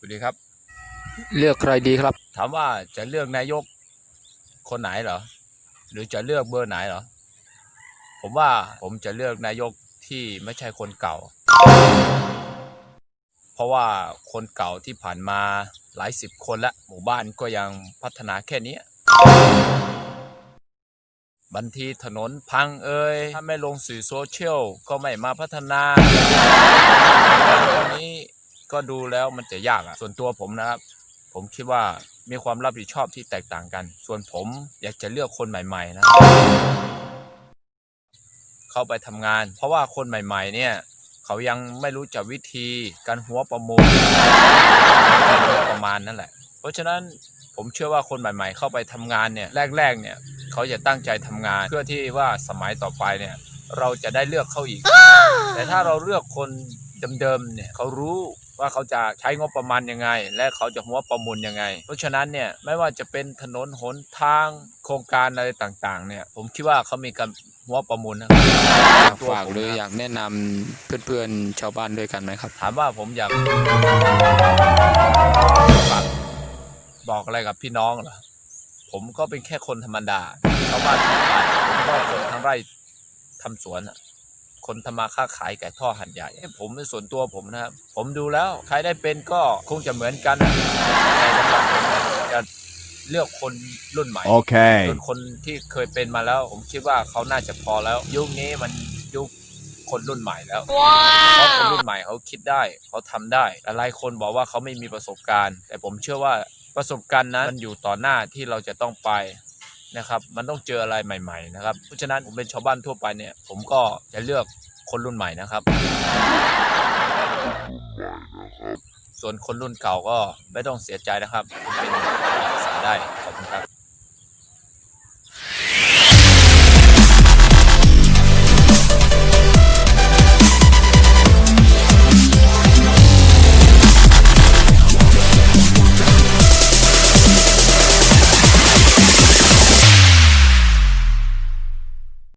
วัสดีครับ เลือกใครดีครับ ถามว่าจะเลือกนายกคนไหนเหรอ หรือจะเลือกเบอร์ไหนเหรอ ผมว่าผมจะเลือกนายกที่ไม่ใช่คนเก่า เพราะว่าคนเก่าที่ผ่านมาหลายสิบคนละหมู่บ้านก็ยังพัฒนาแค่เนี้ยบางทีถนนพังเอ่ยถ้าไม่ลงสื่อโซเชียลก็ไม่มาพัฒนาตรงนี้ ก็ดูแล้วมันจะยากอะส่วนตัวผมนะครับ ผมคิดว่ามีความรับผิดชอบที่แตกต่างกัน ส่วนผมอยากจะเลือกคนใหม่ ๆ นะ เข้าไปทำงาน เพราะว่าคนใหม่ ๆ เนี่ย เขายังไม่รู้จักวิธีการหัวประมูลประมาณนั่นแหละ เพราะฉะนั้นผมเชื่อว่าคนใหม่ ๆ เข้าไปทำงานเนี่ยแรก ๆ เนี่ย เขาจะตั้งใจทำงาน เพื่อที่ว่าสมัยต่อไปเนี่ย เราจะได้เลือกเขาอีก แต่ถ้าเราเลือกคนเดิมๆเนี่ยเขารู้ ว่าเขาจะใช้งบประมาณยังไง และเขาจะหัวประมูลยังไง เพราะฉะนั้นเนี่ยไม่ว่าจะเป็นถนนหนทางโครงการอะไรต่างๆเนี่ยผมคิดว่าเขามีการหัวประมูลนะครับอยากฝากหรืออยากแนะนำเพื่อนๆชาวบ้านด้วยกันไหมครับ ถามว่าผมอยากฝากบอกอะไรกับพี่น้องเหรอผมก็เป็นแค่คนธรรมดาชาวบ้านทั่วไปผมก็คนทั้งไร่ทำสวนอะ คนทำมาค้าขายไก่ท่อหันใหญ่ผมในส่วนตัวผมนะครับ ผมดูแล้วใครได้เป็นก็คงจะเหมือนกันนะแต่สำหรับผมเนี่ยจะเลือกคนรุ่นใหม่ Okay. ส่วนคนที่เคยเป็นมาแล้ว ผมคิดว่าเขาน่าจะพอแล้ว ยุคนี้มันยุคคนรุ่นใหม่แล้ว เพราะคนรุ่นใหม่เขาคิดได้เขาทำได้หลายๆคนบอกว่าเขาไม่มีประสบการณ์ แต่ผมเชื่อว่าประสบการณ์นั้นมันอยู่ต่อหน้าที่เราจะต้องไป นะครับ มันต้องเจออะไรใหม่ ๆ นะครับ เพราะฉะนั้นผมเป็นชาวบ้านทั่วไปเนี่ย ผมก็จะเลือกคนรุ่นใหม่นะครับ ส่วนคนรุ่นเก่าก็ไม่ต้องเสียใจนะครับเป็นภาษาได้ขอบคุณครับ